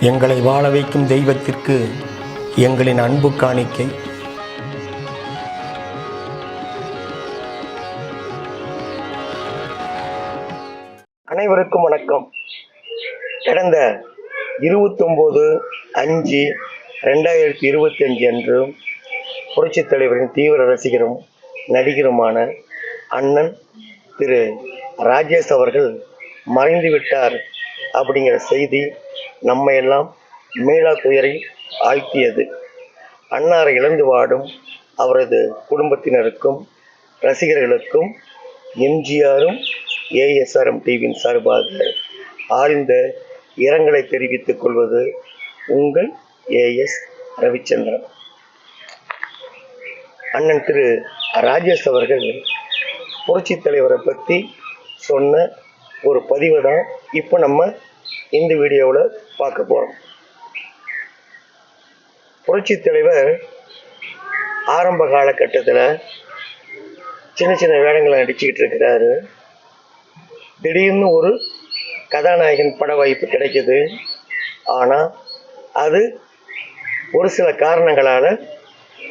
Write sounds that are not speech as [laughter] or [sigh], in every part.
எங்களை வாழ வைக்கும் தெய்வத்திற்கு எங்களின் அன்பு காணிக்கை. அனைவருக்கும் வணக்கம். கடந்த இருபத்தொம்போது அஞ்சு ரெண்டாயிரத்தி இருபத்தி அஞ்சு அன்று புரட்சித் தலைவரின் தீவிர ரசிகரும் நடிகருமான அண்ணன் திரு ராஜேஷ் அவர்கள் மறைந்து விட்டார் அப்படிங்கிற செய்தி நம்மை எல்லாம் மீளா துயரில் ஆழ்த்தியது. அன்னாரை இழந்து வாடும் அவரது குடும்பத்தினருக்கும் ரசிகர்களுக்கும் எம்ஜிஆரும் ஏஎஸ்ஆர்எம் டிவியின் சார்பாக ஆழ்ந்த இரங்கலை தெரிவித்துக் கொள்வது உங்கள் ஏஎஸ் ரவிச்சந்திரன். அண்ணன் திரு ராஜேஷ் அவர்கள் புரட்சி தலைவரை பற்றி சொன்ன ஒரு பதிவை தான் இப்போ நம்ம இந்த வீடியோவில் பார்க்க போகிறோம் புரட்சித் தலைவர் ஆரம்ப காலகட்டத்தில் சின்ன சின்ன வேடங்களை நடிச்சுக்கிட்டு இருக்கிறாரு. திடீர்னு ஒரு கதாநாயகன் பட வாய்ப்பு கிடைக்குது. ஆனால் அது ஒரு சில காரணங்களால்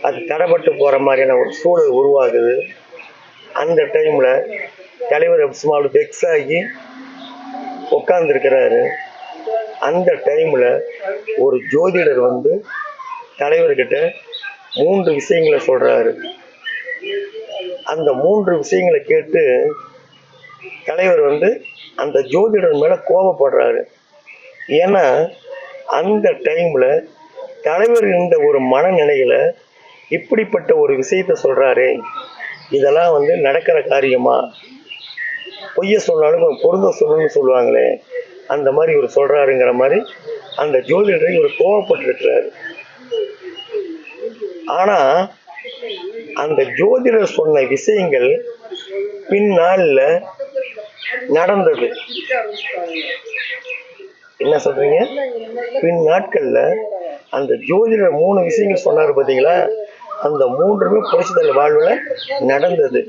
அது தடைப்பட்டு போகிற மாதிரியான ஒரு சூழல் உருவாகுது. அந்த டைமில் தலைவர் சுமார் வெக்ஸ் ஆகி உட்காந்துருக்கிறாரு அந்த டைமில் ஒரு ஜோதிடர் வந்து தலைவர்கிட்ட மூன்று விஷயங்களை சொல்கிறாரு அந்த மூன்று விஷயங்களை கேட்டு தலைவர் வந்து அந்த ஜோதிடர் மேலே கோபப்படுறாரு. ஏன்னா அந்த டைமில் தலைவர் இருந்த ஒரு மனநிலையில் இப்படிப்பட்ட ஒரு விஷயத்த சொல்கிறாரே இதெல்லாம் வந்து நடக்கிற காரியமா? பொய்ய சொன்னாலும் பொருந்த சொல்லணும்னு சொல்லுவாங்களே அந்த மாதிரி இவர் சொல்கிறாருங்கிற மாதிரி அந்த ஜோதிடரை இவர் கோவப்பட்டிருக்கிறாரு. ஆனால் அந்த ஜோதிடர் சொன்ன விஷயங்கள் பின்னாளில் நடந்தது. என்ன சொல்றீங்க? பின் நாட்கள்ல அந்த ஜோதிடர் மூணு விஷயங்கள் சொன்னார் பார்த்தீங்களா அந்த மூன்றுமே புரட்சிதல் வாழ்வில் நடந்தது.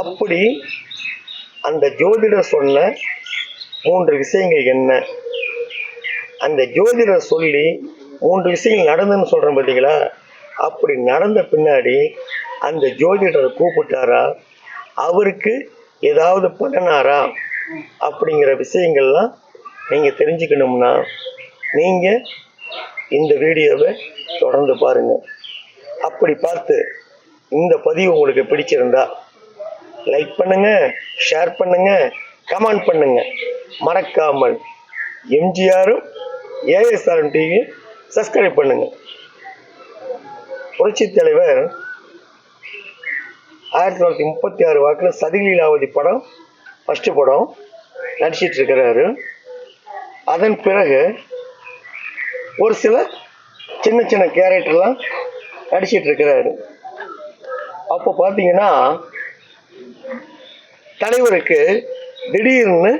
அப்படி அந்த ஜோதிடர் சொன்ன மூன்று விஷயங்கள் என்ன? அந்த ஜோதிடர் சொல்லி மூன்று விஷயங்கள் நடந்துன்னு சொல்கிறேன் பார்த்தீங்களா அப்படி நடந்த பின்னாடி அந்த ஜோதிடரை கூப்பிட்டாரா? அவருக்கு ஏதாவது பண்ணினாரா? அப்படிங்கிற விஷயங்கள்லாம் நீங்கள் தெரிஞ்சுக்கணும்னா நீங்கள் இந்த வீடியோவை தொடர்ந்து பாருங்கள் அப்படி பார்த்து இந்த பதிவு உங்களுக்கு பிடிச்சிருந்தா லைக் பண்ணுங்கள் ஷேர் பண்ணுங்கள் கமெண்ட் பண்ணுங்கள் மறக்காமல் எம்ஜிஆரும் ஏஎஸ்ஆர்எம் டிவி சப்ஸ்கிரைப் பண்ணுங்க. புரட்சித் தலைவர் ஆயிரத்தி தொள்ளாயிரத்தி முப்பத்தி ஆறு வாக்கில் சதிலீலாவதி படம் ஃபஸ்ட்டு படம் நடிச்சிட்டு இருக்கிறாரு. அதன் பிறகு ஒரு சில சின்ன சின்ன கேரக்டர்லாம் நடிச்சிட்டு இருக்கிறாரு. அப்போ பார்த்தீங்கன்னா தலைவருக்கு திடீர்னு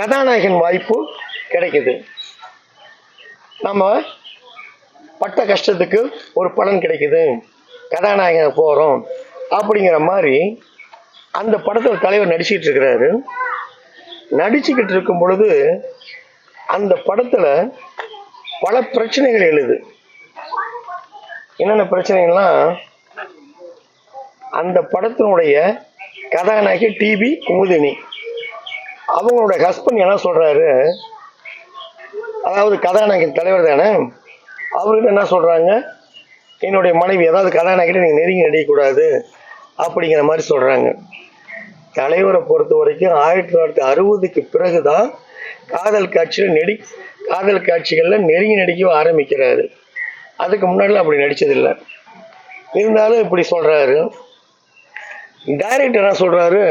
கதாநாயகன் வாய்ப்பு கிடைக்குது. நம்ம பட்ட கஷ்டத்துக்கு ஒரு பலன் கிடைக்குது. கதாநாயகனை போகிறோம் அப்படிங்கிற மாதிரி அந்த படத்தில் தலைவர் நடிச்சிட்டு இருக்கிறாரு. நடிச்சுக்கிட்டு இருக்கும் பொழுது அந்த படத்தில் பல பிரச்சனைகள் எழுது. என்னென்ன பிரச்சனைகள்லாம் அந்த படத்தினுடைய கதாநாயகி டிபி குமுதினி. அவங்களோட ஹஸ்பண்ட் என்ன சொல்றாரு? அதாவது கதாநாயகன் தலைவர் தானே அவர்கிட்ட என்ன சொல்றாங்க? என்னுடைய மனைவி அதாவது கதாநாயகிட்ட நீங்கள் நெருங்கி நடிக்கக்கூடாது அப்படிங்கிற மாதிரி சொல்றாங்க. தலைவரை பொறுத்த வரைக்கும் ஆயிரத்தி தொள்ளாயிரத்தி அறுபதுக்கு பிறகுதான் காதல் காட்சியில் நெடி காதல் காட்சிகளில் நெருங்கி நடிக்க ஆரம்பிக்கிறாரு. அதுக்கு முன்னாடிலாம் அப்படி நடித்ததில்லை இருந்தாலும் இப்படி சொல்கிறாரு டைரக்டர் என்ன சொல்கிறாரு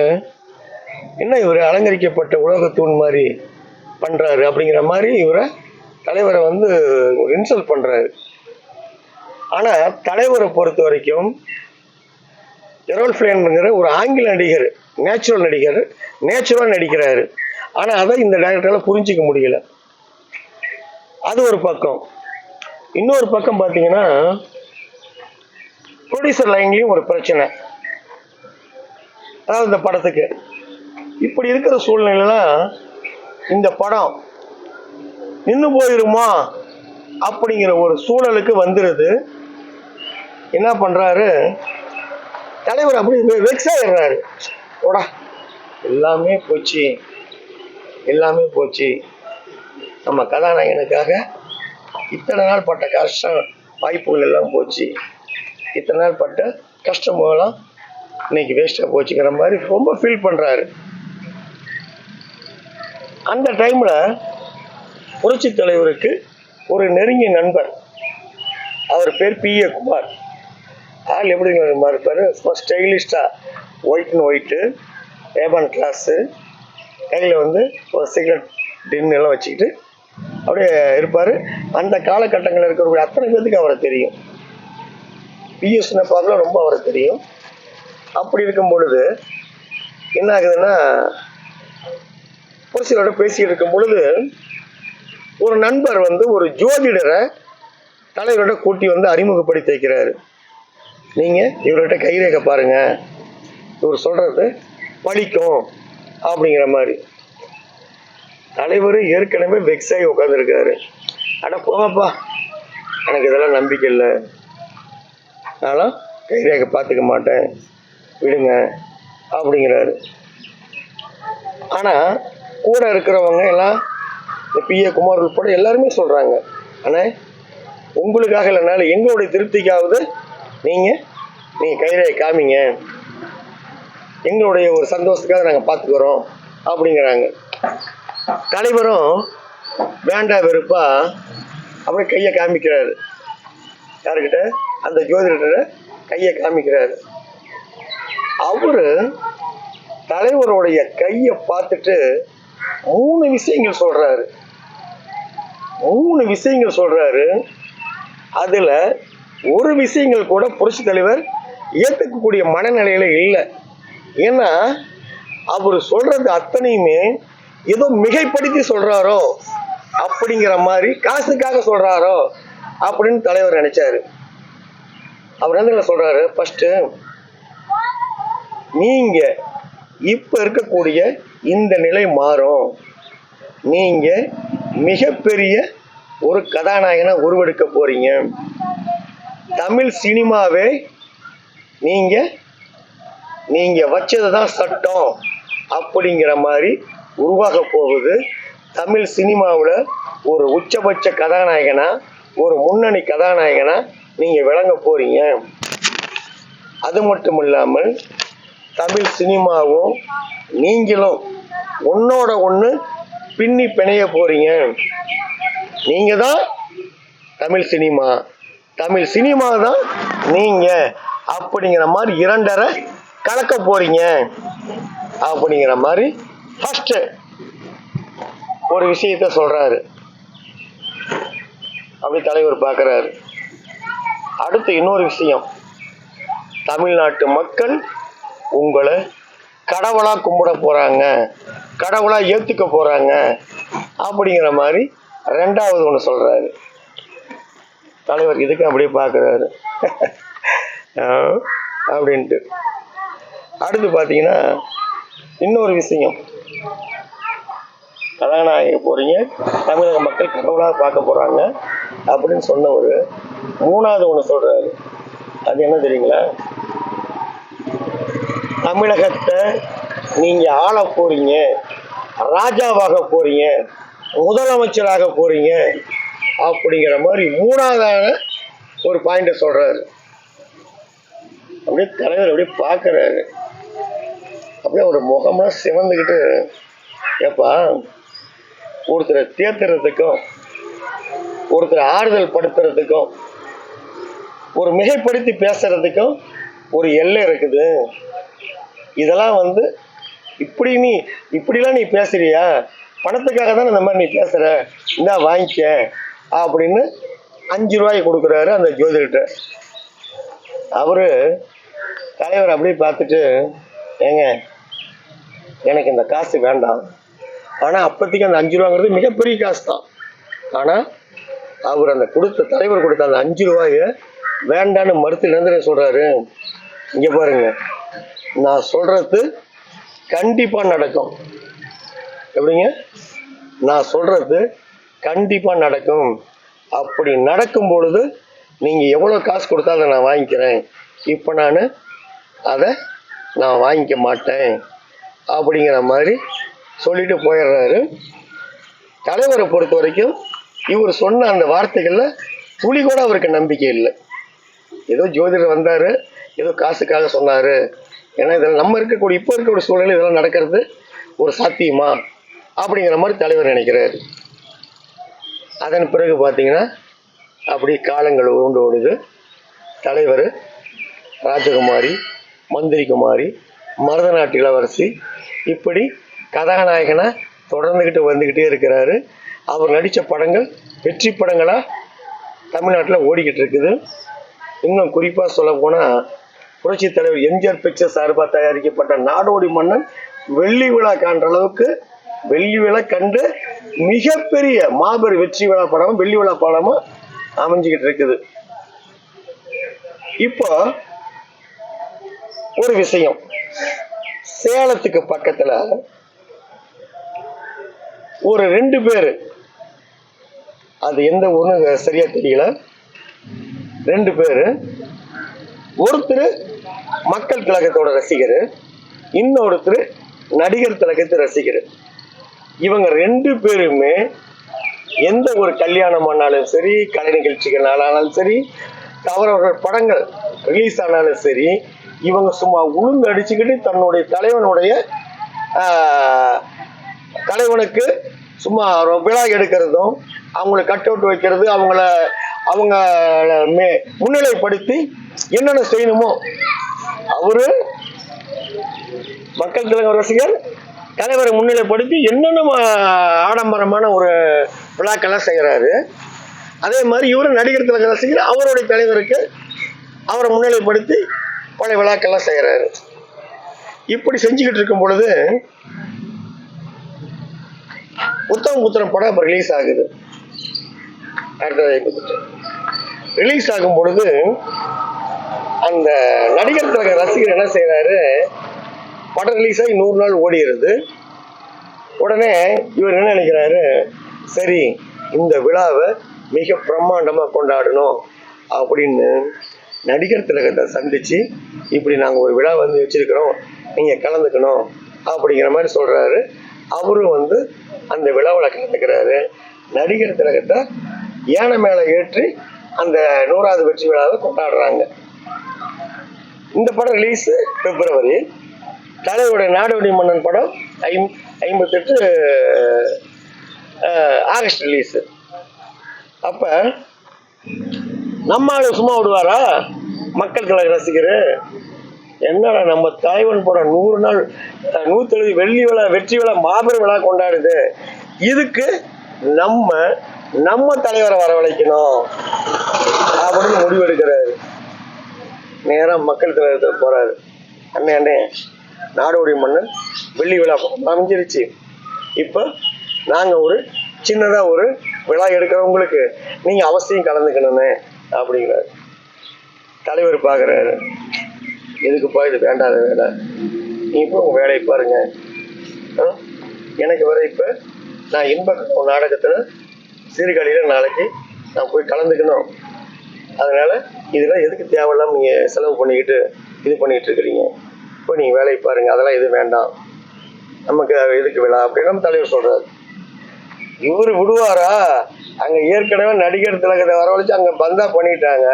என்ன இவர் அலங்கரிக்கப்பட்ட உலகத்தூண் மாதிரி பண்ணுறாரு அப்படிங்கிற மாதிரி இவரை தலைவரை வந்து இன்சல்ட் பண்ணுறாரு ஆனால் தலைவரை பொறுத்த வரைக்கும் எரோல் ஃபிளேன்ங்கிற ஒரு ஆங்கில நடிகர் நேச்சுரல் நடிகர் நேச்சுரலாக நடிக்கிறாரு. ஆனால் அதை இந்த டேரக்டரால் புரிஞ்சிக்க முடியல. அது ஒரு பக்கம். இன்னொரு பக்கம் பார்த்தீங்கன்னா ப்ரொடியூசர் லைன்லேயும் ஒரு பிரச்சனை. அதாவது இந்த படத்துக்கு. இப்படி இருக்கிற சூழ்நிலையில இந்த படம் நின்று போயிருமா அப்படிங்கிற ஒரு சூழலுக்கு வந்துடுது என்ன பண்ணுறாரு தலைவர் அப்படி வெக்ஸ் ஆயிடுறாரு. ஓடா எல்லாமே போச்சு. எல்லாமே போச்சு. நம்ம கதாநாயகனுக்காக இத்தனை நாள் பட்ட கஷ்டம் வாய்ப்புகள் எல்லாம் போச்சு. இத்தனை நாள் பட்ட கஷ்டமெல்லாம் இன்னைக்கு வேஸ்ட்டாக போச்சுங்கிற மாதிரி ரொம்ப ஃபீல் பண்ணுறாரு அந்த டைமில் புரட்சி தலைவருக்கு ஒரு நெருங்கிய நண்பர். அவர் பேர் பி ஏ குமார். ஆள் எப்படி மாதிரி இருப்பார் ரொம்ப ஒயிட் அண்ட் ஒயிட்டு ஏபான் கிளாஸு கையில் வந்து ஒரு சிகரெட் டின் எல்லாம் வச்சுக்கிட்டு அப்படியே இருப்பார். அந்த காலகட்டங்களில் இருக்கிறவங்க அத்தனை பேர்த்துக்கு அவரை தெரியும். பிஎஸ் பார்க்கலாம் ரொம்ப அவரை தெரியும். அப்படி இருக்கும் பொழுது என்ன ஆகுதுன்னா ஒரு சிலரோட பேசிக்கிட்டு இருக்கும் பொழுது ஒரு நண்பர் வந்து ஒரு ஜோதிடரை தலைவரோட கூட்டி வந்து அறிமுகப்படுத்தி வைக்கிறாரு. நீங்கள் இவர்கிட்ட கைரேகை பாருங்க. இவர் சொல்கிறது பழிக்கும் அப்படிங்கிற மாதிரி. தலைவர் ஏற்கனவே வெக்ஸாகி உட்காந்துருக்காரு ஆனால் போவாப்பா எனக்கு இதெல்லாம் நம்பிக்கை இல்லை. நானும் கைரேகை பார்த்துக்க மாட்டேன். விடுங்க அப்படிங்கிறாரு. ஆனால் கூட இருக்கிறவங்க எல்லாம் இந்த பி ஏ குமார் உட்பட எல்லாருமே சொல்கிறாங்க ஆனால் உங்களுக்காக இல்லைனால எங்களுடைய திருப்திக்காவது நீங்கள் நீங்கள் கைரேகை காமிங்க. எங்களுடைய ஒரு சந்தோஷத்துக்காக நாங்கள் பார்த்துக்குறோம் அப்படிங்கிறாங்க. தலைவரும் வேண்டா வெறுப்பா அப்படியே கையை காமிக்கிறாரு. யாருக்கிட்ட? அந்த ஜோதிடர்கிட்ட கையை காமிக்கிறாரு. அவரு தலைவருடைய கையை பார்த்துட்டு மூணு விஷயங்கள் சொல்றாரு. மூணு விஷயங்கள் சொல்றாரு. அதுல ஒரு விஷயங்கள் கூட புரட்சி தலைவர் ஏற்றுக்கக்கூடிய மனநிலையில இல்லை. ஏன்னா அவர் சொல்றது அத்தனையுமே ஏதோ மிகைப்படுத்தி சொல்றாரோ அப்படிங்கிற மாதிரி காசுக்காக சொல்றாரோ அப்படின்னு தலைவர் நினைச்சாரு. அவர் என்ன சொல்றாரு? ஃபர்ஸ்ட் நீங்க இப்ப இருக்கக்கூடிய இந்த நிலை மாறும். நீங்க மிகப்பெரிய ஒரு கதாநாயகனை உருவெடுக்க போறீங்க. தமிழ் சினிமாவே நீங்க நீங்க வச்சது தான் சட்டம் அப்படிங்கிற மாதிரி உருவாக போகுது. தமிழ் சினிமாவில் ஒரு உச்சபட்ச கதாநாயகனா ஒரு முன்னணி கதாநாயகனா நீங்க விளங்க போறீங்க. அது மட்டும் இல்லாமல் தமிழ் சினிமாவும் நீங்களும் ஒன்னோட ஒன்று பின்னி பிணைய போறீங்க. நீங்க தான் தமிழ் சினிமா. தமிழ் சினிமா தான் நீங்க. அப்படிங்கிற மாதிரி இரண்டரை கலக்க போறீங்க. அப்படிங்கிற மாதிரி ஃபர்ஸ்ட் ஒரு விஷயத்த சொல்றாரு. அப்படி தலைவர் பார்க்குறாரு அடுத்து இன்னொரு விஷயம். தமிழ்நாட்டு மக்கள் உங்களை கடவுளா கும்பிட போறாங்க. கடவுளா ஏத்துக்க போறாங்க. அப்படிங்கிற மாதிரி ரெண்டாவது ஒன்று சொல்றாரு. தலைவர் இதுக்கு அப்படியே பார்க்கறாரு அப்படின்ட்டு. அடுத்து பார்த்தீங்கன்னா இன்னொரு விஷயம். கதாநாயக போறீங்க. தமிழக மக்கள் கடவுளாக பார்க்க போறாங்க அப்படின்னு சொன்ன ஒரு மூணாவது ஒன்று சொல்றாரு. அது என்ன தெரியுங்களா? தமிழகத்தை நீங்க ஆள போறீங்க ராஜாவாக போறீங்க முதலமைச்சராக போறீங்க அப்படிங்கிற மாதிரி மூணாவதான ஒரு பாயிண்ட சொல்றாரு. அப்படியே தலைவர் அப்படியே பார்க்கறாரு. அப்படியே ஒரு முகமெல்லாம் சிவந்துக்கிட்டு ஏப்பா ஒருத்தரை தேத்துறதுக்கும் ஒருத்தரை ஆறுதல் படுத்துறதுக்கும் ஒரு மிகைப்படுத்தி பேசுறதுக்கும் ஒரு எல்லை இருக்குது. இதெல்லாம் வந்து இப்படி நீ இப்படிலாம் நீ பேசுறியா? பணத்துக்காக தானே இந்த மாதிரி நீ பேசுகிற இந்தா வாங்கிக்க அப்படின்னு அஞ்சு ரூபாய் கொடுக்குறாரு அந்த ஜோதிடர்கிட்ட. அவர் தலைவர் அப்படியே பார்த்துட்டு ஏங்க எனக்கு இந்த காசு வேண்டாம். ஆனால் அப்போதைக்கு அந்த அஞ்சு ரூபாங்கிறது மிகப்பெரிய காசு தான் ஆனால் அவர் அந்த கொடுத்த தலைவர் கொடுத்த அந்த அஞ்சு ரூபாயை வேண்டான்னு மறுத்து நிரந்தரம் சொல்கிறாரு இங்கே பாருங்கள் நான் சொல்றது கண்டிப்பா நடக்கும். எப்படிங்க? நான் சொல்றது கண்டிப்பா நடக்கும். அப்படி நடக்கும் பொழுது நீங்க எவ்வளவு காசு அதை நான் வாங்கிக்கிறேன். இப்போ நான் அதை நான் வாங்கிக்க மாட்டேன். அப்படிங்கிற மாதிரி சொல்லிட்டு போயிடுறாரு. தலைவரை பொறுத்த வரைக்கும் இவர் சொன்ன அந்த வார்த்தைகளில் துளி கூட அவருக்கு நம்பிக்கை இல்லை. ஏதோ ஜோதிடர் வந்தார். ஏதோ காசுக்காக சொன்னார். ஏன்னா இதெல்லாம் நம்ம இருக்கக்கூடிய இப்போ இருக்கக்கூடிய சூழ்நிலை இதெல்லாம் நடக்கிறது ஒரு சாத்தியமா அப்படிங்கிற மாதிரி தலைவர் நினைக்கிறாரு. அதன் பிறகு பார்த்தீங்கன்னா அப்படி காலங்கள் உருண்டு ஓடுது. தலைவர் ராஜகுமாரி மந்திரி குமாரி மருதநாட்டு இளவரசி இப்படி கதாநாயகனாக தொடர்ந்துக்கிட்டு வந்துக்கிட்டே இருக்கிறாரு. அவர் நடித்த படங்கள் வெற்றி படங்களாக தமிழ்நாட்டில் ஓடிக்கிட்டு இருக்குது. இன்னும் குறிப்பாக சொல்ல போனால் புரட்சி தலைவர் எம்ஜிஆர் பிக்சர் சார்பாக தயாரிக்கப்பட்ட நாடோடி மன்னன் வெள்ளி விழா காண்ற அளவுக்கு வெள்ளி விழா கண்டு மிகப்பெரிய மாபெரும் வெற்றி விழா படமும் வெள்ளி விழா படமும் அமைஞ்சுக்கிட்டு இருக்குது. இப்போ ஒரு விஷயம். சேலத்துக்கு பக்கத்துல ஒரு ரெண்டு பேர். அது எந்த ஊர்னு சரியா தெரியல. ரெண்டு பேர். ஒருத்தர் மக்கள் கழகத்தோட ரசிகர் இன்னொருத்தர் நடிகர் திலகத்து ரசிகர். இவங்க ரெண்டு பேருமே எந்த ஒரு கல்யாணம் ஆனாலும் சரி கலை நிகழ்ச்சிகள் ஆனாலும் சரி அவரோட படங்கள் ரிலீஸ் ஆனாலும் சரி இவங்க சும்மா உளுந்து அடிச்சுக்கிட்டு தன்னுடைய தலைவனுடைய தலைவனுக்கு சும்மா விழா எடுக்கிறதும் அவங்கள கட் அவுட் வைக்கிறது அவங்கள அவங்க மே முன்னிலைப்படுத்தி என்னென்ன செய்யணுமோ அவரு மக்கள் கழக ரசிகர் தலைவரை முன்னிலைப்படுத்தி என்னென்ன ஆடம்பரமான ஒரு விழாக்கெல்லாம் செய்கிறாரு அதே மாதிரி இவரும் நடிகர் திலக ரசிகர் அவருடைய தலைவருக்கு அவரை முன்னிலைப்படுத்தி பல விழாக்கெல்லாம் செய்கிறாரு இப்படி செஞ்சுக்கிட்டு இருக்கும் பொழுது புத்தகம் புத்திரம் படம் இப்போ ரிலீஸ் ஆகுது. ரிலீஸ் ஆகும் பொழுது அந்த நடிகர் திலக ரசிகர் என்ன செய்கிறாரு படம் ரிலீஸ் ஆகி நூறு நாள் ஓடிடுது. உடனே இவர் என்ன நினைக்கிறாரு? சரி இந்த விழாவை மிக பிரம்மாண்டமாக கொண்டாடணும் அப்படின்னு நடிகர் திலகத்தை சந்தித்து இப்படி நாங்கள் ஒரு விழா வந்து வச்சிருக்கிறோம் நீங்கள் கலந்துக்கணும் அப்படிங்கிற மாதிரி சொல்கிறாரு அவரும் வந்து அந்த விழாவில் கலந்துக்கிறாரு. நடிகர் திலகத்தை யானை மேலே ஏற்றி அந்த நூறாவது வெற்றி விழாவை கொண்டாடுறாங்க. இந்த படம் ரிலீஸ் பிப்ரவரி. தலைவருடைய நாடோடி மன்னன் படம் ஐம் ஐம்பத்தெட்டு ஆகஸ்ட் ரிலீஸ் அப்ப நம்ம சும்மா விடுவாரா? மக்கள் கழக ரசிகர். என்னடா நம்ம தலைவன் படம் நூறு நாள் அஹ், வெள்ளி விழா வெற்றி விழா மாபெரும் விழா கொண்டாடுது. இதுக்கு நம்ம நம்ம தலைவரை வரவழைக்கணும். அப்படின்னு முடிவு நேராக மக்கள் தலைவரத்தில் போகிறாரு அண்ணே அண்ணே நாடோடி மன்னன் வெள்ளி விழா அமைஞ்சிருச்சு. இப்போ நாங்கள் ஒரு சின்னதாக ஒரு விழா எடுக்கிறவங்களுக்கு நீங்கள் அவசியம் கலந்துக்கணுமே அப்படிங்கிறாரு. தலைவர் பார்க்குறாரு எதுக்குப்பா இது வேண்டாத வேலை நீ இப்போ உங்கள் வேலையை பாருங்க. எனக்கு வர இப்போ நான் இன்ப நாடகத்தில் சீர்காழியில் நாளைக்கு நான் போய் கலந்துக்கணும். அதனால இதெல்லாம் எதுக்கு தேவையில்லாமல் நீங்கள் செலவு பண்ணிக்கிட்டு இது பண்ணிக்கிட்டு இருக்கிறீங்க? இப்போ நீங்கள் வேலையை பாருங்கள் அதெல்லாம் எதுவும் வேண்டாம். நமக்கு எதுக்கு வேணாம் அப்படின்னு நம்ம தலைவர் சொல்கிறார் இவர் விடுவாரா? அங்கே ஏற்கனவே நடிகர் திலகத்தை வரவழைச்சு அங்கே பந்தா பண்ணிட்டாங்க.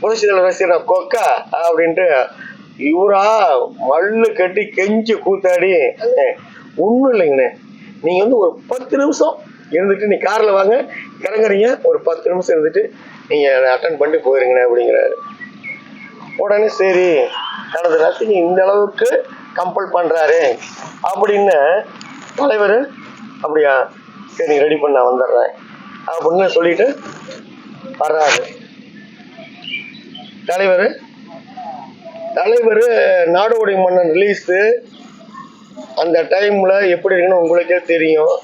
புரட்சி தலைவர் ரசிகர் கொக்கா அப்படின்ட்டு இவரா மல்லு கட்டி கெஞ்சி கூத்தாடி. ஒன்றும் இல்லைங்கண்ணே. நீங்கள் வந்து ஒரு பத்து நிமிஷம் இருந்துட்டு நீ காரில் வாங்க இறங்குறீங்க ஒரு பத்து நிமிஷம் இருந்துட்டு நீங்கள் அட்டன் பண்ணிட்டு போயிருங்கண்ணே அப்படிங்கிறாரு. உடனே சரி தனது ரசிகை இந்த அளவுக்கு கம்பல் பண்ணுறாரு அப்படின்னு தலைவர் அப்படியா சரி ரெடி பண்ண வந்துடுறேன் அப்படின்னு சொல்லிட்டு வர்றாரு. தலைவர் தலைவர் நாடோடி மன்னன் ரிலீஸு அந்த டைமில் எப்படி இருக்குன்னு உங்களுக்கே தெரியும்.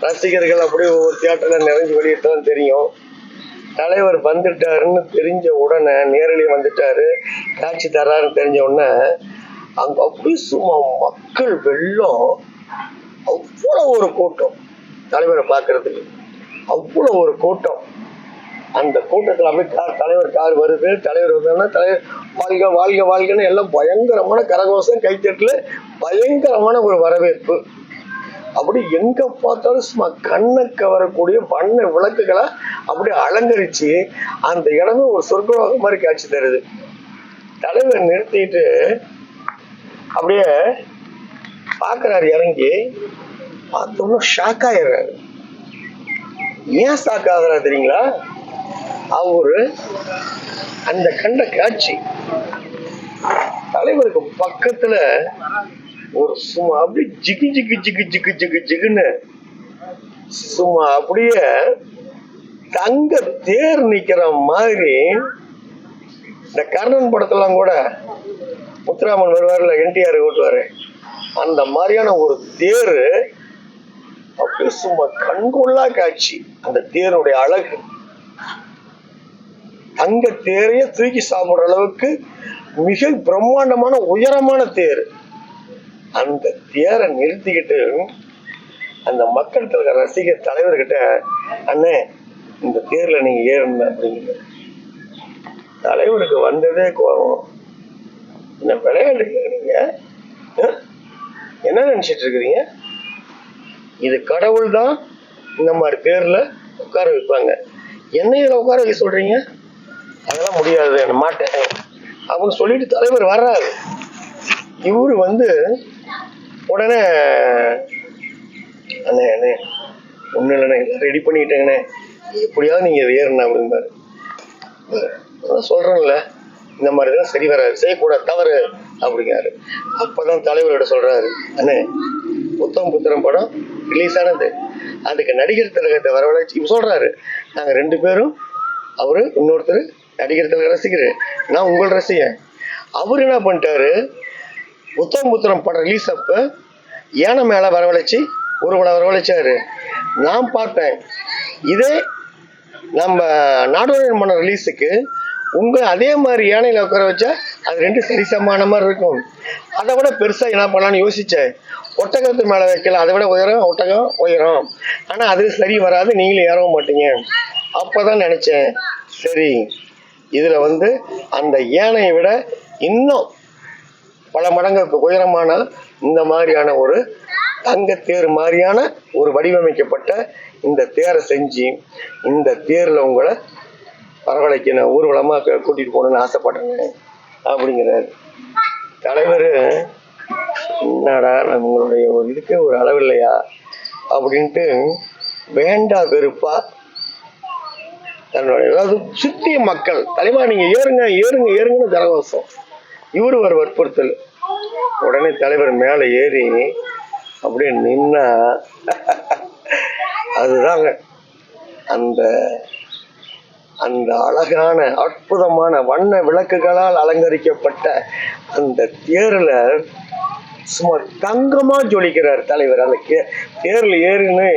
ரசிகர்கள் அப்படியே ஒவ்வொரு தியேட்டரில் நிறைஞ்சு வெளியிட்டதான் தெரியும். தலைவர் வந்துட்டாருன்னு தெரிஞ்ச உடனே நேரடி வந்துட்டாரு. காட்சி தர்றாருன்னு தெரிஞ்ச உடனே அங்க அப்படியே சும்மா மக்கள் வெள்ளம். அவ்வளோ ஒரு கூட்டம் தலைவரை பார்க்கறதுக்கு. அவ்வளோ ஒரு கூட்டம். அந்த கூட்டத்தில் அப்படியே கார் தலைவர் கார் வருது. தலைவர் வந்தோன்னா தலைவர் வாழ்க வாழ்க வாழ்கன்னு எல்லாம் பயங்கரமான கரகோசம் கைத்தட்டில் பயங்கரமான ஒரு வரவேற்பு. அப்படி எங்க பார்த்தாலும் சும்மா கண்ணை கவரக்கூடிய வண்ண விளக்குகளை அப்படியே அலங்கரிச்சு அந்த இடமே ஒரு சொர்க்கலோக மாதிரி காட்சி தருது. தலைவர் நிறுத்திட்டு அப்படியே பார்க்கறாரு இறங்கி. பார்த்தோம்னா ஷாக் ஆயிடுறாரு. ஏன் ஷாக் ஆகுறாரு தெரியுங்களா? அவரு அந்த கண்ட காட்சி. தலைவருக்கு பக்கத்துல சும்மா அப்படியே ஜிகு ஜிகு ஜிகு ஜிகு ஜிகு ஜிகுன்னு சும்மா அப்படியே தங்க தேர் நிக்கிற மாதிரி. இந்த கர்ணன் படத்தெல்லாம் கூட முத்துராமன் வருவார்ல என்டிஆர் ஓட்டுவாரு. அந்த மாதிரியான ஒரு தேர் அப்படியே சும்மா கண்கொள்ளா காட்சி. அந்த தேருடைய அழகு. தங்க தேரையே தூக்கி சாப்பிடுற அளவுக்கு மிக பிரம்மாண்டமான உயரமான தேர். அந்த தேரை நிறுத்திக்கிட்டு அந்த மக்கள்கிட்ட இருக்கிற ரசிகர் தலைவர்கிட்ட அண்ணே இந்த தேர்ல நீங்க ஏறணும் அப்படிங்கிற தலைவருக்கு வந்ததே கோபம். என்ன விளையாடுறீங்க நீங்க? என்ன நினைச்சிட்டு இருக்கிறீங்க? இது கடவுள் தான் இந்த மாதிரி பேரில் உட்கார வைப்பாங்க. என்ன இதில் உட்கார வைக்க சொல்றீங்க? அதெல்லாம் முடியாது என்ன மாட்டேன். அப்படின்னு சொல்லிட்டு தலைவர் வர்றாரு. இவரு வந்து உடனே அண்ணே அண்ணே ஒன்றும் இல்லைண்ணே ரெடி பண்ணிக்கிட்டேங்கண்ணே. எப்படியாவது நீங்கள் இதை ஏறணும் அப்படிம்பாரு. அதான் சொல்கிறேன்ல இந்த மாதிரி தான் சரி வராது செய்யக்கூடாது தவறு அப்படிங்கிறாரு. அப்பதான் தலைவரோட சொல்கிறாரு அண்ணே புத்தம் புத்திரம் படம் ரிலீஸ் ஆனது. அதுக்கு நடிகர் திலகத்தை வரவழைச்சு இப்போ சொல்கிறாரு நாங்கள் ரெண்டு பேரும் அவர் இன்னொருத்தர் நடிகர் திலக ரசிகர் நான் உங்கள் ரசிகன். அவர் என்ன பண்ணிட்டாரு புத்தம் புத்திரம் படம் ரிலீஸ் அப்போ யானை மேலே வரவழைச்சி ஒருவனை வரவழைச்சாரு. நான் பார்த்தேன் இதே நம்ம நாடோடியன் மன்னர் ரிலீஸுக்கு உங்கள் அதே மாதிரி யானையில் உட்கார வச்சா அது ரெண்டு சரிசமான மாதிரி இருக்கும். அதை விட பெருசாக என்ன பண்ணலாம்னு யோசித்தேன் ஒட்டகத்து மேலே வைக்கலாம் அதை விட உயரம் ஒட்டகம் உயரம். ஆனால் அது சரி வராது நீங்களும் ஏறவும் மாட்டீங்க. அப்போ தான் நினச்சேன். சரி இதில் வந்து அந்த யானையை விட இன்னும் பல மடங்கு உயரமான இந்த மாதிரியான ஒரு தங்கத்தேர் மாதிரியான ஒரு வடிவமைக்கப்பட்ட இந்த தேரை செஞ்சு இந்த தேரில் உங்களை வரவழைக்கணும் நான் ஊர்வலமாக கூட்டிகிட்டு போகணும்னு ஆசைப்படுறேன் அப்படிங்கிறார். தலைவர் என்னடா நம்மளுடைய ஒரு இதுக்கு ஒரு அளவு இல்லையா அப்படின்ட்டு வேண்டா வெறுப்பா தன்னுடைய அதாவது சுற்றிய மக்கள் தலைவா நீங்கள் ஏறுங்க ஏறுங்க ஏறுங்கன்னு கரகோஷம் இவர் ஒரு வற்புறுத்தல். உடனே தலைவர் மேலே ஏறி அப்படியே நின்னா அதுதாங்க. அந்த அந்த அழகான அற்புதமான வண்ண விளக்குகளால் அலங்கரிக்கப்பட்ட அந்த தேரில் சும்மா தங்கமா ஜொலிக்கிறார் தலைவர். அந்த கே தேரில் ஏறின்னு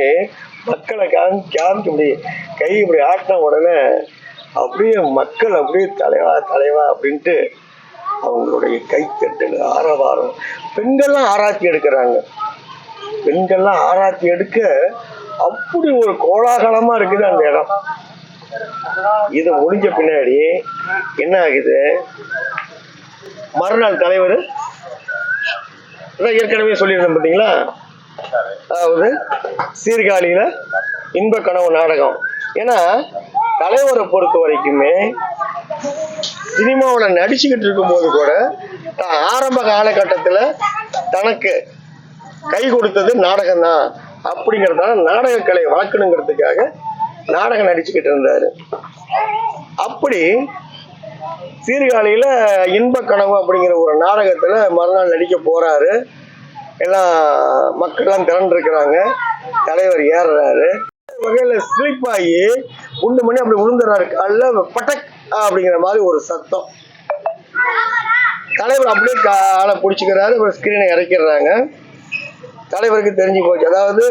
மக்களை காமி காமிக்க இப்படி கை இப்படி ஆட்டின உடனே அப்படியே மக்கள் அப்படியே தலைவா தலைவா அப்படின்ட்டு அவங்களுடைய கைத்தட்டல் ஆரவாரம். பெண்கள்லாம் ஆராய்ச்சி எடுக்கிறாங்க. பெண்கள்லாம் ஆராய்ச்சி எடுக்க அப்படி ஒரு கோலாகலமா இருக்குது அந்த இடம். இது முடிஞ்ச பின்னாடி என்ன ஆகுது? மறுநாள் தலைவர் ஏற்கனவே சொல்லியிருந்தேன் பார்த்தீங்களா? அதாவது சீர்காழியில இன்ப கனவு நாடகம். ஏன்னா தலைவரை பொறுத்த வரைக்குமே சினிமாவில் நடிச்சுக்கிட்டு இருக்கும்போது கூட தான் ஆரம்ப காலகட்டத்தில் தனக்கு கை கொடுத்தது நாடகம் தான் அப்படிங்கிறதால நாடகக்கலை வளர்க்கணுங்கிறதுக்காக நாடகம் நடிச்சுக்கிட்டு இருந்தாரு. அப்படி சீர்காழியில் இன்ப கனவு அப்படிங்கிற ஒரு நாடகத்தில் மறுநாள் நடிக்க போகிறாரு எல்லாம் மக்கள்லாம் திரண்டிருக்கிறாங்க. தலைவர் ஏறுறாரு. வகையில் ஸ்லிப் ஆகி குண்டு மணி அப்படி விழுந்துறாரு காலில் பட்டக் அப்படிங்கிற மாதிரி ஒரு சத்தம். தலைவர் அப்படியே காலை பிடிச்சிக்கிறாரு அப்புறம் ஸ்கிரீனை இறக்கிடுறாங்க. தலைவருக்கு தெரிஞ்சு போச்சு. அதாவது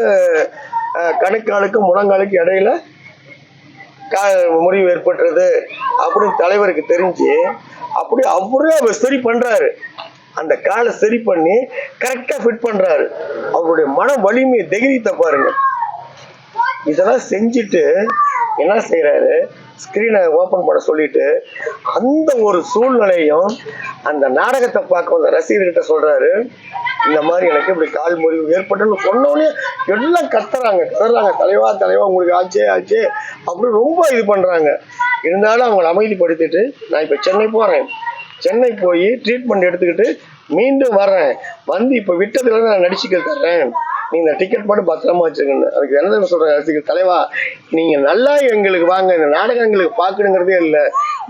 அஹ், கணுக்காலுக்கு முழங்காலுக்கு இடையில கா முறிவு ஏற்பட்டுறது அப்படின்னு தலைவருக்கு தெரிஞ்சு அப்படி அவரே அவர் சரி பண்றாரு. அந்த காலை சரி பண்ணி கரெக்டா ஃபிட் பண்றாரு. அவருடைய மன வலிமையை தைரியத்தை பாருங்க. இதெல்லாம் செஞ்சுட்டு என்ன செய்யறாரு ஸ்கிரீனை ஓப்பன் பண்ண சொல்லிட்டு அந்த ஒரு சூழ்நிலையும் அந்த நாடகத்தை பார்க்க வந்த ரசிகர்கிட்ட சொல்றாரு. இந்த மாதிரி எனக்கு இப்படி கால் முறிவு ஏற்பட்டுன்னு சொன்னோடனே எல்லாம் கத்துறாங்க கத்துறாங்க. தலைவா தலைவா உங்களுக்கு ஆச்சே ஆச்சே அப்படின்னு ரொம்ப இது பண்றாங்க. இருந்தாலும் அவங்களை அமைதிப்படுத்திட்டு நான் இப்போ சென்னை போறேன். சென்னை போய் ட்ரீட்மெண்ட் எடுத்துக்கிட்டு மீண்டும் வர்றேன். வந்து இப்போ விட்டதுல நான் நடிச்சுக்க தர்றேன். நீங்க இந்த டிக்கெட் மட்டும் பத்திரமா வச்சுக்கணும் அதுக்கு என்ன சொல்ற ரசிகர் தலைவா நீங்க நல்லா எங்களுக்கு வாங்க. இந்த நாடகம் எங்களுக்கு பார்க்கணுங்கிறதே இல்லை.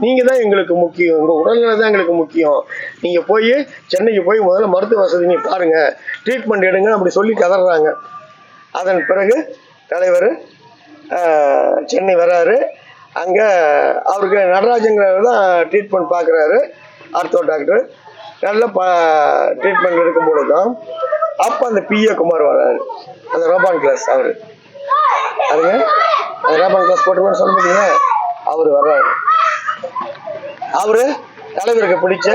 நீங்க தான் எங்களுக்கு முக்கியம். உங்க உடல்நிலை தான் எங்களுக்கு முக்கியம். நீங்க போய் சென்னைக்கு போய் முதல்ல மருத்துவ வசதி நீங்க பாருங்க. ட்ரீட்மெண்ட் எடுங்க அப்படி சொல்லி கதறாங்க. அதன் பிறகு தலைவர் சென்னை வராரு. அங்க அவருக்கு நடராஜங்கிறவர் தான் ட்ரீட்மெண்ட் பார்க்குறாரு ஆர்த்தோ டாக்டர். நல்ல ப ட்ரீட்மெண்ட் எடுக்கும் பொழுது தான் அப்போ அந்த பிஏ குமார் வராரு. அந்த ரோபான் கிளாஸ் அவர். அதுங்க அந்த ரோபான் கிளாஸ் போட்டுக்கோன்னு சொல்ல முடியுங்க அவர் வர்றாரு. அவரு தலைவருக்கு பிடிச்ச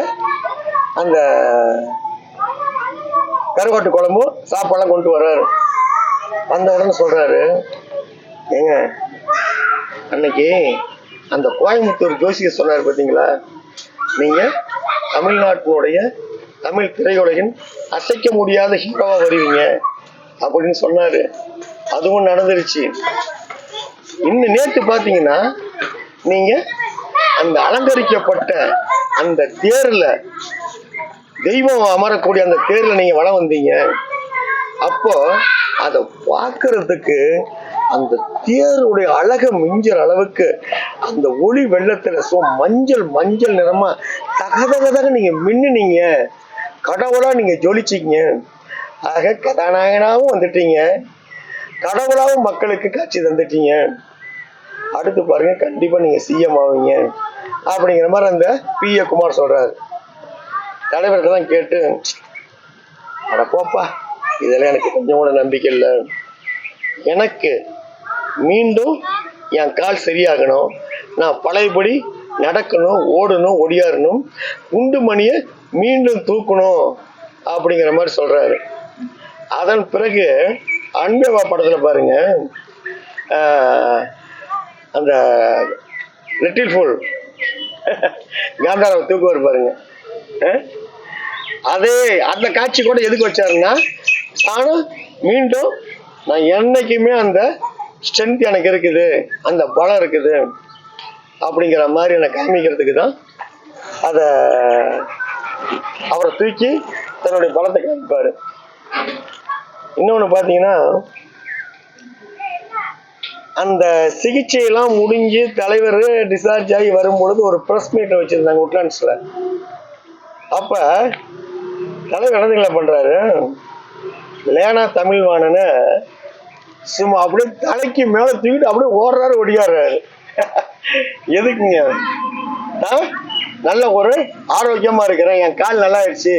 அந்த கருவாட்டு குழம்பும் சாப்பாடெல்லாம் கொண்டு வர்றாரு. வந்த உடனே சொல்றாரு ஏங்க அன்னைக்கு அந்த கோயம்புத்தூர் ஜோசியர் சொன்னார் பார்த்தீங்களா நீங்க தமிழ்நாட்டினுடைய தமிழ் திரையுலகின் அசைக்க முடியாத ஹீரோவா வருவீங்க அப்படின்னு சொன்னாரு. அதுவும் நடந்துருச்சு. இன்னும் நேற்று பார்த்தீங்கன்னா நீங்க அந்த அலங்கரிக்கப்பட்ட அந்த தேர்ல தெய்வம் அமரக்கூடிய அந்த தேர்ல நீங்க வளம் வந்தீங்க. அப்போ அதை பார்க்கறதுக்கு அந்த தேருடைய அழக மிஞ்சிற அளவுக்கு அந்த ஒளி வெள்ளத்துல சோ மஞ்சள் மஞ்சள் நிறமா தகதகதக நீங்க மின்னுனீங்க. கடவுளா நீங்க ஜொலிச்சிங்க. ஆக கதாநாயகனாகவும் வந்துட்டீங்க. கடவுளாகவும் மக்களுக்கு காட்சி தந்துட்டீங்க. அடுத்து பாருங்க கண்டிப்பா நீங்க சிஎம் ஆவீங்க. அப்படிங்கிற மாதிரி அந்த பி ஏ குமார் சொல்றாரு. தான் கேட்டு அட போப்பா இதெல்லாம் எனக்கு கொஞ்சம் கூட நம்பிக்கை இல்லை. எனக்கு மீண்டும் என் கால் சரியாகணும். நான் பழையபடி நடக்கணும் ஓடணும் ஒடியாரணும் குண்டு மணியை மீண்டும் தூக்கணும் அப்படிங்கிற மாதிரி சொல்றாரு. அதன் பிறகு அன்பேவா படத்துல பாருங்க அந்த லிட்டில் ஃபுல் காந்தாராவை தூக்குவார் பாருங்க. அதே அந்த காட்சி கூட எதுக்கு வச்சாருன்னா ஆனால் மீண்டும் நான் என்னைக்குமே அந்த ஸ்ட்ரென்த் எனக்கு இருக்குது அந்த பலம் இருக்குது அப்படிங்கிற மாதிரி எனக்கு காமிக்கிறதுக்கு தான் அதை அவரை தூக்கி தன்னுடைய பலத்தை காமிப்பாரு இன்னொன்று பார்த்தீங்கன்னா அந்த சிகிச்சையெல்லாம் முடிஞ்சு தலைவர் டிஸ்சார்ஜ் ஆகி வரும்பொழுது ஒரு ப்ரெஸ் மீட்டை வச்சுருந்தாங்க உட்லாண்ட்ஸில் அப்போ தலைவர் இடத்துல பண்றாரு? லேனா தமிழ்வாணனை சும்மா அப்படியே தலைக்கு மேல தூக்கிட்டு அப்படியே ஓடுறாரு ஒடியாடுறாரு எதுக்குங்க? ஆ? நல்ல ஒரு ஆரோக்கியமா இருக்கிறேன். என் கால் நல்லா ஆயிடுச்சு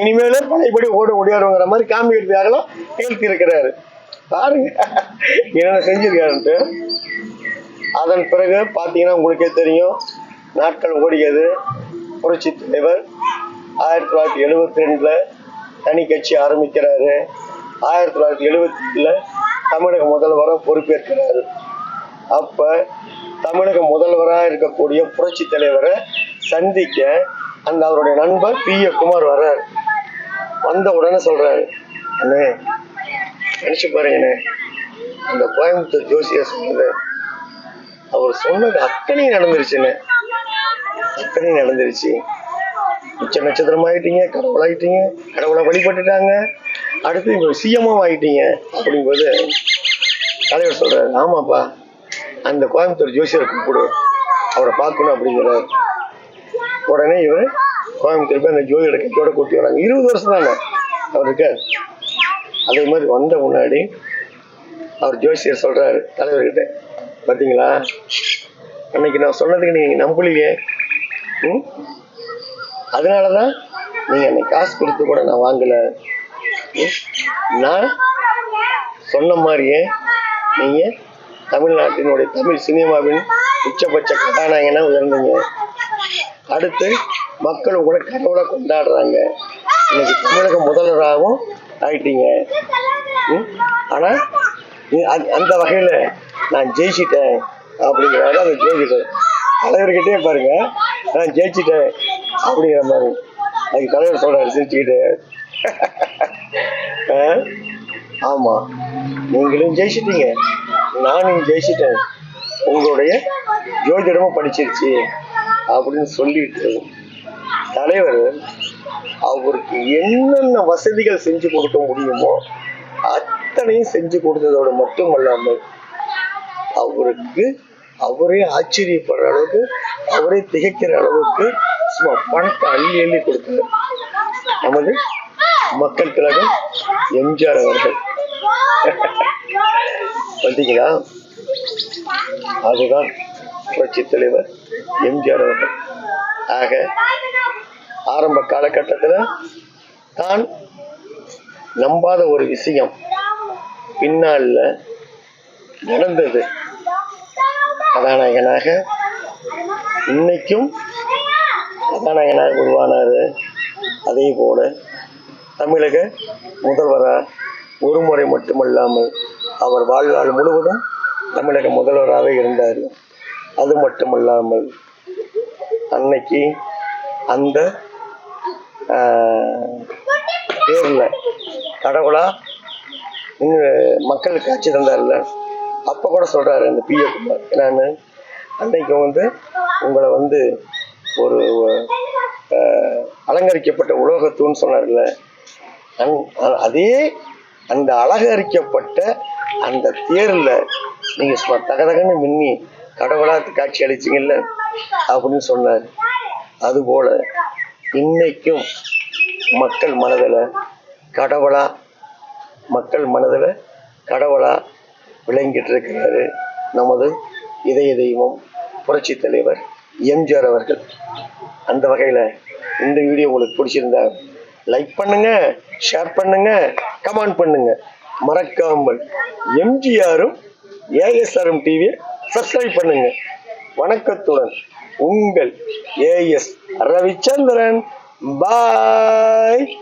இனிமேல் இனிமேல பழையபடி ஓட முடியாதுங்கிற மாதிரி காமிக்கிறதுக்காகலாம் கேள்வி இருக்கிறாரு பாருங்க. என்னென்ன செஞ்சிருக்காருன்ட்டு. அதன் பிறகு பார்த்தீங்கன்னா உங்களுக்கே தெரியும். நாட்கள் ஓடியது. புரட்சி தலைவர் ஆயிரத்தி தொள்ளாயிரத்தி எழுபத்தி ரெண்டில் தனி கட்சி ஆரம்பிக்கிறாரு. ஆயிரத்தி தொள்ளாயிரத்தி எழுபத்தி தமிழக முதல்வராக பொறுப்பேற்கிறாரு. அப்போ தமிழக முதல்வராக இருக்கக்கூடிய புரட்சி தலைவரை சந்திக்க அந்த அவருடைய நண்பர் பி. ஏ. குமார் வர்றார். வந்த உடனே சொல்றாரு அண்ணே நினைச்சு பாருங்கண்ணே அந்த கோயம்புத்தூர் ஜோசியர் சொன்னது அவர் சொன்னது அத்தனையும் நடந்துருச்சுண்ணே. அத்தனையும் நடந்துருச்சு. உச்ச நட்சத்திரம் ஆயிட்டீங்க கடவுள் ஆயிட்டீங்க கடவுளை வழிபட்டுட்டாங்க. அடுத்து இப்போ சிஎம்ஓ ஆயிட்டீங்க அப்படிங்கும்போது தலைவர் சொல்றாரு ஆமாப்பா அந்த கோயம்புத்தூர் ஜோசியரை கூப்பிடு அவரை பார்க்கணும் அப்படிங்கிறார். உடனே இவர் கோயம்புத்தூர் போய் அந்த ஜோதியோட கையோட கூட்டி வராங்க. இருபது வருஷம் தானே அவருக்கு அதே மாதிரி வந்த முன்னாடி அவர் ஜோசியர் சொல்கிறாரு தலைவர்கிட்ட பார்த்தீங்களா அன்னைக்கு நான் சொன்னதுக்கு நீங்கள் நம்பலையே. ம்? அதனால தான் நீங்கள் அன்னைக்கு காசு கொடுத்து கூட நான் வாங்கலை. நான் சொன்ன மாதிரியே நீங்கள் தமிழ்நாட்டினுடைய தமிழ் சினிமாவின் உச்சபட்ச கதாநாயகனாக உயர்ந்தீங்க. அடுத்து மக்கள் உங்களை கடவுளை கொண்டாடுறாங்க. இன்னைக்கு தமிழக முதல்வராகவும் ஆயிட்டீங்க. ம்? ஆனா அந்த- அந்த வகையில நான் ஜெயிச்சிட்டேன் அப்படிங்கிறாரு அந்த ஜோதிடர். தலைவர்கிட்டே பாருங்க நான் ஜெயிச்சிட்டேன் அப்படிங்கிற மாதிரி. அதுக்கு தலைவர் சொல்றாரு சிரிச்சுக்கிட்டு [laughs] ஆ? ஆமா. நீங்களும் ஜெயிச்சிட்டீங்க. நானும் ஜெயிச்சிட்டேன். உங்களுடைய ஜோதிடமும் படிச்சிருச்சு. அப்படின்னு சொல்லிட்டு தலைவர் அவருக்கு என்னென்ன வசதிகள் செஞ்சு கொடுக்க முடியுமோ அத்தனையும் செஞ்சு கொடுத்ததோடு மட்டுமல்லாமல் அவருக்கு அவரே ஆச்சரியப்படுற அளவுக்கு அவரே திகைக்கிற அளவுக்கு சும்மா பணத்தை அள்ளி அள்ளி கொடுத்தார். நமது மக்கள் திலகம் எம்ஜிஆர் அவர்கள். [laughs] பார்த்தீங்களா அதுதான். புரட்சி தலைவர் எம்ஜிஆர் அவர்கள். ஆக ஆரம்ப காலகட்டத்தில் தான் நம்பாத ஒரு விஷயம். பின்னாளில் நடந்தது. கதாநாயகனாக இன்னைக்கும் கதாநாயகனாக உருவானாரு. அதே போல தமிழக முதல்வராக ஒரு முறை மட்டுமல்லாமல் அவர் வாழ்நாள் முழுவதும் தமிழக முதல்வராக இருந்தார். அது மட்டுமல்லாமல் அன்னைக்கு அந்த ஆஹ், கடவுளா இன்னும் மக்களுக்கு காட்சி தந்தார்ல. அப்போ கூட சொல்கிறாரு அந்த பிஏ குமார். என்னன்னு அன்னைக்கு வந்து உங்களை வந்து ஒரு அலங்கரிக்கப்பட்ட உலோகத்தூன்னு சொன்னார்ல. அந்- அதே அந்த அலங்கரிக்கப்பட்ட அந்த தேரில் நீங்கள் தகதகன்னு மின்னி பார்த்து காட்சி அளிச்சீங்கல்ல? அப்படின்னு சொன்னார். அதுபோல இன்னைக்கும் மக்கள் மனதில் கடவுளா மக்கள் மனதில் கடவுளா விளங்கிட்டு இருக்கிறாரு நமது இதய தெய்வம் புரட்சி தலைவர் எம்ஜிஆர் அவர்கள். அந்த வகையில் இந்த வீடியோ உங்களுக்கு பிடிச்சிருந்தா லைக் பண்ணுங்க ஷேர் பண்ணுங்க கமெண்ட் பண்ணுங்க. மறக்காமல் எம்ஜிஆரும் ஏஎஸ்ஆரும் டிவியை சப்ஸ்கிரைப் பண்ணுங்க. வணக்கத்துடன் உங்கள் ஏஎஸ் ரவிச்சந்திரன். பாய்